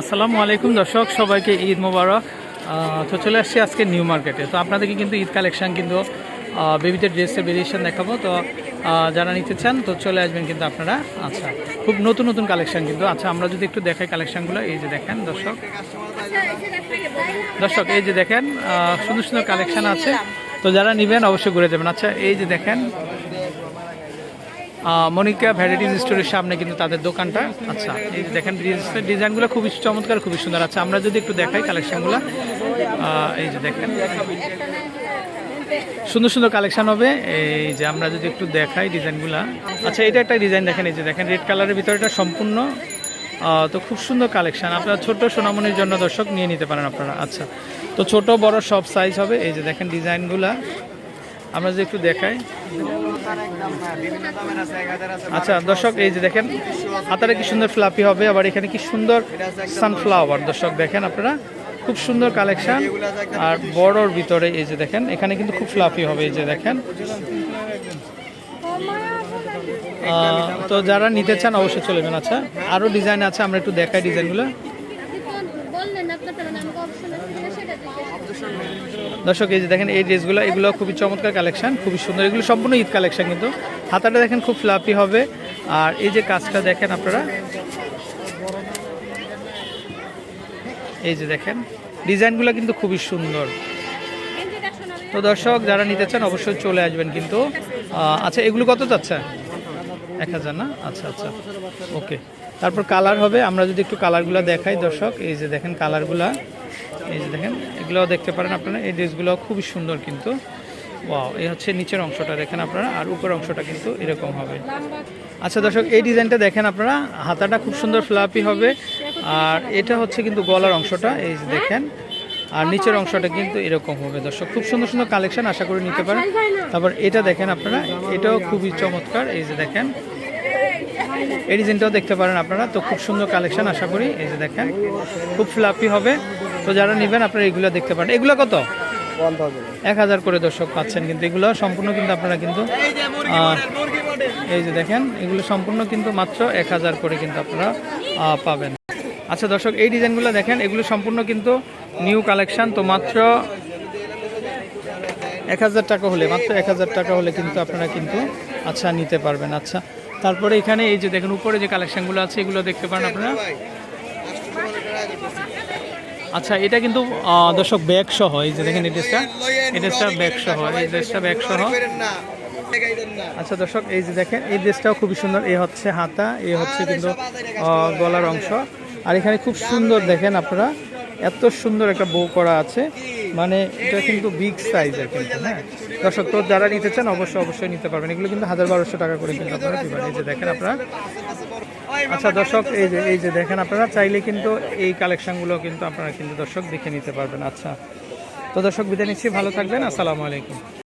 আসসালামু আলাইকুম দর্শক, সবাইকে ঈদ মোবারক। তো চলে আসছি আজকে নিউ মার্কেটে। তো আপনাদেরকে কিন্তু ঈদ কালেকশান কিন্তু বেবিদের ড্রেসের ভেরিয়েশন দেখাবো। তো যারা নিতে চান, তো চলে আসবেন কিন্তু আপনারা। আচ্ছা খুব নতুন নতুন কালেকশন কিন্তু। আচ্ছা আমরা যদি একটু দেখাই কালেকশনগুলো, এই যে দেখেন দর্শক। দর্শক, এই যে দেখেন সুন্দর সুন্দর কালেকশন আছে। তো যারা নেবেন, অবশ্যই ঘুরে যাবেন। আচ্ছা এই যে দেখেন মনিকা ভ্যারাইটিজ স্টোরের সামনে কিন্তু তাদের দোকানটা। আচ্ছা এই দেখেন ডিজাইনগুলো খুবই চমৎকার, খুবই সুন্দর। আচ্ছা আমরা যদি একটু দেখাই কালেকশনগুলো। এই যে দেখেন। সুন্দর সুন্দর কালেকশন হবে। এই যে আমরা যদি একটু দেখাই ডিজাইনগুলো। আচ্ছা এটা একটা ডিজাইন দেখেন, এই যে দেখেন রেড কালারের ভিতরেটা সম্পূর্ণ তো খুব সুন্দর কালেকশন। আপনারা ছোট সোনামনির জন্য দর্শক নিয়ে নিতে পারেন আপনারা। আচ্ছা তো ছোট, বড় সব সাইজ হবে। এই যে দেখেন ডিজাইনগুলা। আমরা যদি একটু দেখাই। আচ্ছা দর্শক এই যে দেখেন হাতারে কি সুন্দর ফ্লাপি হবে আবার এখানে কি সুন্দর সানফ্লাওয়ার। দর্শক দেখেন আপনারা খুব সুন্দর কালেকশন। আর বড়র ভিতরে এই যে দেখেন এখানে কিন্তু খুব ফ্লাপি হবে এই যে দেখেন। তো যারা নিতে চান অবশ্যই চলে যাবেন। আচ্ছা আরও ডিজাইন আছে আমরা একটু দেখাই ডিজাইনগুলো। দর্শক, এই যে দেখেন, এই ড্রেসগুলো, এগুলো খুবই চমৎকার কালেকশন, খুবই সুন্দর। এগুলো সম্পূর্ণ ঈদ কালেকশন কিন্তু। হাতাটা দেখেন, খুব ফ্লাপি হবে। আর এই যে কাজটা দেখেন আপনারা। এই যে দেখেন, ডিজাইনগুলো কিন্তু খুবই সুন্দর। তো দর্শক, যারা নিতে চান, অবশ্যই চলে আসবেন কিন্তু। আচ্ছা এগুলো কত যাচ্ছে এক হাজার না? আচ্ছা আচ্ছা। ওকে তারপর কালার হবে, আমরা যদি একটু কালারগুলো দেখাই দর্শক, এই যে দেখেন কালারগুলা এই যে দেখেন, এগুলোও দেখতে পারেন আপনারা। এই ড্রেসগুলো খুবই সুন্দর কিন্তু। ওয়াও এই হচ্ছে নিচের অংশটা দেখেন আপনারা, আর উপরের অংশটা কিন্তু এরকম হবে। আচ্ছা দর্শক, এই ডিজাইনটা দেখেন আপনারা, হাতাটা খুব সুন্দর ফ্লাপি হবে। আর এটা হচ্ছে কিন্তু গলার অংশটা, এই দেখেন। আর নিচের অংশটা কিন্তু এরকম হবে। দর্শক খুব সুন্দর সুন্দর কালেকশন আশা করি নিতে পারেন। তারপর এটা দেখেন আপনারা এটাও খুবই চমৎকার। এই যে দেখেন এই ডিজাইনটাও দেখতে পারেন আপনারা। তো খুব সুন্দর কালেকশন আশা করি। এই যে দেখেন খুব ফ্লাপি হবে। তো যারা নেবেন আপনারা এগুলো দেখতে পারেন। এগুলো কত? এক হাজার করে দর্শক পাচ্ছেন কিন্তু। এগুলো সম্পূর্ণ কিন্তু আপনারা কিন্তু এই যে দেখেন এগুলো সম্পূর্ণ কিন্তু মাত্র এক হাজার করে কিন্তু আপনারা পাবেন। আচ্ছা দর্শক, এই ডিজাইনগুলো দেখেন, এগুলো সম্পূর্ণ কিন্তু নিউ কালেকশন তো মাত্র এক হাজার টাকা হলে, মাত্র এক হাজার টাকা হলে কিন্তু আপনারা কিন্তু আচ্ছা নিতে পারবেন। আচ্ছা তারপরে এখানে এই যে দেখেন, উপরে যে কালেকশনগুলো আছে, এগুলো দেখতে পারেন আপনারা। আচ্ছা এটা কিন্তু দর্শক ব্যাগ সহ, এই যে দেখেন, এই ড্রেসটা এই ড্রেসটা ব্যাগ সহ, এই ড্রেসটা ব্যাগ সহ। আচ্ছা দর্শক, এই যে দেখেন, এই ড্রেসটাও খুবই সুন্দর, এ হচ্ছে হাতা, এ হচ্ছে কিন্তু গলার অংশ। আর এখানে খুব সুন্দর দেখেন আপনারা, এত সুন্দর একটা বউ করা আছে। মানে এটা কিন্তু বিগ সাইজের কিন্তু হ্যাঁ? দর্শক, তো যারা নিতে চান অবশ্যই অবশ্যই নিতে পারবেন। এগুলো কিন্তু হাজার বারোশো টাকা করে কিন্তু আপনারা এই যে দেখেন আপনারা। আচ্ছা দর্শক, এই যে এই যে দেখেন আপনারা, চাইলে কিন্তু এই কালেকশনগুলো কিন্তু আপনারা কিন্তু দর্শক দেখে নিতে পারবেন। আচ্ছা তো দর্শক, বিদায় নিচ্ছি। ভালো থাকবেন। আসসালামু আলাইকুম।